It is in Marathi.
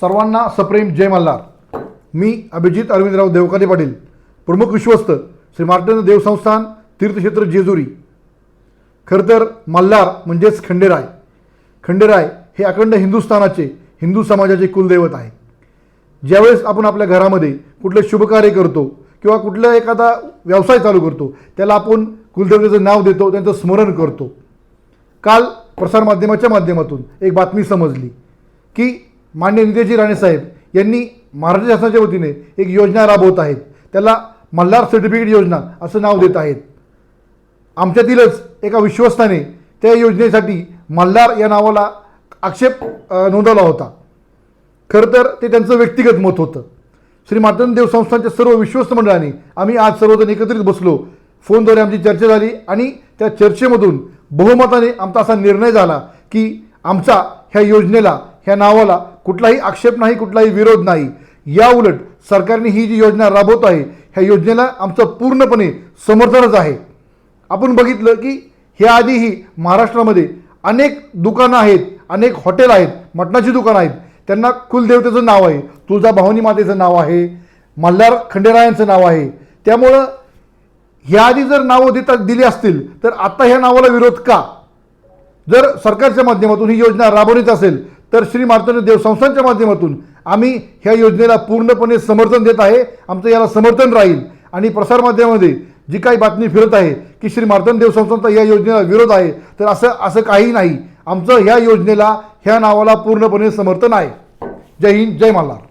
सर्वांना सप्रेम जय मल्हार. मी अभिजित अरविंदराव देवकाते पाटील प्रमुख विश्वस्त श्री मार्टन देवसंस्थान तीर्थक्षेत्र जेजुरी. खरं तर मल्हार म्हणजेच खंडेराय. खंडेराय हे अखंड हिंदुस्थानाचे हिंदू समाजाचे कुलदैवत आहे. ज्यावेळेस आपण आपल्या घरामध्ये कुठले शुभकार्य करतो किंवा कुठला एखादा व्यवसाय चालू करतो त्याला आपण कुलदेवतेचं नाव देतो त्यांचं स्मरण करतो. काल प्रसारमाध्यमाच्या माध्यमातून एक बातमी समजली की मान्य नितेजी राणेसाहेब यांनी महाराष्ट्र शासनाच्या वतीने एक योजना राबवत आहेत. त्याला मल्हार सर्टिफिकेट योजना असं नाव देत आहेत. आमच्यातीलच एका विश्वस्ताने त्या योजनेसाठी मल्हार या नावाला आक्षेप नोंदवला होता. खरं तर ते त्यांचं व्यक्तिगत मत होतं. श्री मार्तंड देव संस्थांच्या सर्व विश्वस्त मंडळाने आम्ही आज सर्वजण एकत्रित बसलो. फोनद्वारे आमची चर्चा झाली आणि त्या चर्चेमधून बहुमताने आमचा असा निर्णय झाला की आमचा ह्या योजनेला ह्या नावाला कुठलाही आक्षेप नाही कुठलाही विरोध नाही. या उलट सरकारने ही जी योजना राबवत आहे ह्या योजनेला आमचं पूर्णपणे समर्थनच आहे. आपण बघितलं की ह्याआधीही महाराष्ट्रामध्ये अनेक दुकानं आहेत अनेक हॉटेल आहेत मटणाची दुकानं आहेत. त्यांना कुलदेवतेचं नाव आहे तुळजा भवानी मातेचं नाव आहे मल्हार खंडेरायांचं नाव आहे. त्यामुळं ह्या आधी जर नावं देता दिली असतील तर आता ह्या नावाला विरोध का? जर सरकारच्या माध्यमातून ही योजना राबवण्यात असेल तर श्री मार्तंड देव संस्थांच्या माध्यमातून आम्ही ह्या योजनेला पूर्णपणे समर्थन देत आहे. आमचं याला समर्थन राहील. आणि प्रसारमाध्यमामध्ये जी काही बातमी फिरत आहे की श्री मार्तंड देव संस्थांचा या योजनेला विरोध आहे तर असं असं काही नाही. आमचं ह्या योजनेला ह्या नावाला पूर्णपणे समर्थन आहे. जय हिंद जय मल्हार.